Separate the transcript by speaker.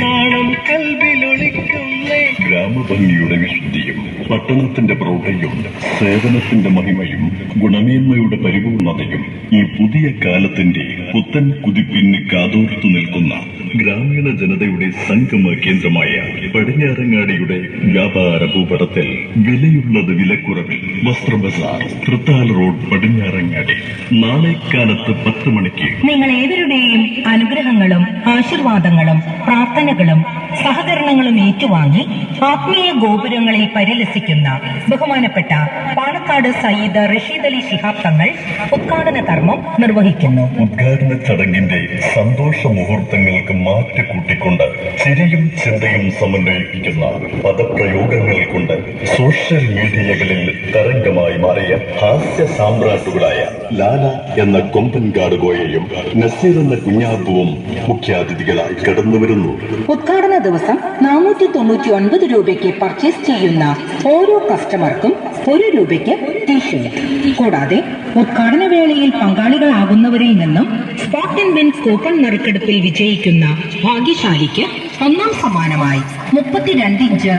Speaker 1: നാണം കൽവിലൊളിക്കുന്നേ.
Speaker 2: ഗ്രാമഭംഗിയുടെ വിശുദ്ധിയും പട്ടണത്തിന്റെ പ്രൗഢയും സേവനത്തിന്റെ മഹിമയും ഗുണമേന്മയുടെ പരിപൂർണതയും ഈ പുതിയ കാലത്തിന്റെ പുത്തൻ കുതിപ്പിന് കാതോർത്തു നിൽക്കുന്ന ഗ്രാമീണ ജനതയുടെ സംഗമ കേന്ദ്രമായ പടിഞ്ഞാറങ്ങാടിയുടെ വ്യാപാര ഭൂപടത്തിൽ വിലയുള്ളത് വിലക്കുറവിൽ വസ്ത്ര ബസാർ തൃത്താൽ റോഡ് പടിഞ്ഞാറങ്ങാടി. നാളെ കാലത്ത് പത്ത് മണിക്ക്
Speaker 3: നിങ്ങൾ ഏവരുടെയും അനുഗ്രഹങ്ങളും ആശീർവാദങ്ങളും പ്രാർത്ഥനകളും സഹകരണങ്ങളും ഏറ്റുവാങ്ങി ആത്മീയ ഗോപുരങ്ങളിൽ പരിലസിക്കുന്ന ബഹുമാനപ്പെട്ട പാണക്കാട് സയ്യിദ് റഷീദ് അലി ശിഹാബ് തങ്ങൾ ഉദ്ഘാടന കർമ്മം നിർവഹിക്കുന്നു.
Speaker 2: ഉദ്ഘാടന ചടങ്ങിന്റെ സന്തോഷ മുഹൂർത്തങ്ങൾക്ക് മാറ്റി കൂട്ടിക്കൊണ്ട് ചിരിയും ചിന്തയും സമന്വയിപ്പിക്കുന്ന പദപ്രയോഗങ്ങൾ കൊണ്ട് സോഷ്യൽ മീഡിയകളിൽ തരംഗമായി മാറിയ ഹാസ്യ സാമ്രാട്ടുകളായ ലാല എന്ന കൊമ്പൻ കാടുകോയയും നസീർ എന്ന കുഞ്ഞാപ്പുവും മുഖ്യാതിഥികളായി കടന്നു വരുന്നു.
Speaker 3: ഉദ്ഘാടന ദിവസം നാനൂറ്റി തൊണ്ണൂറ്റി ഒൻപത് രൂപയ്ക്ക് പർച്ചേസ് ചെയ്യുന്ന ഓരോ കസ്റ്റമർക്കും ഒരു രൂപയ്ക്ക് ടീഷർട്ട് കൂടാതെ ഉദ്ഘാടന വേളയിൽ പങ്കാളികളാകുന്നവരിൽ നിന്നും സ്പോട്ട് ആൻഡ് വിൻ കൂപ്പൺ നറുക്കെടുപ്പിൽ വിജയിക്കുന്ന ഭാഗ്യശാലിക്ക് ഒന്നാം സമ്മാനമായി മുപ്പത്തിരണ്ട് ഇഞ്ച്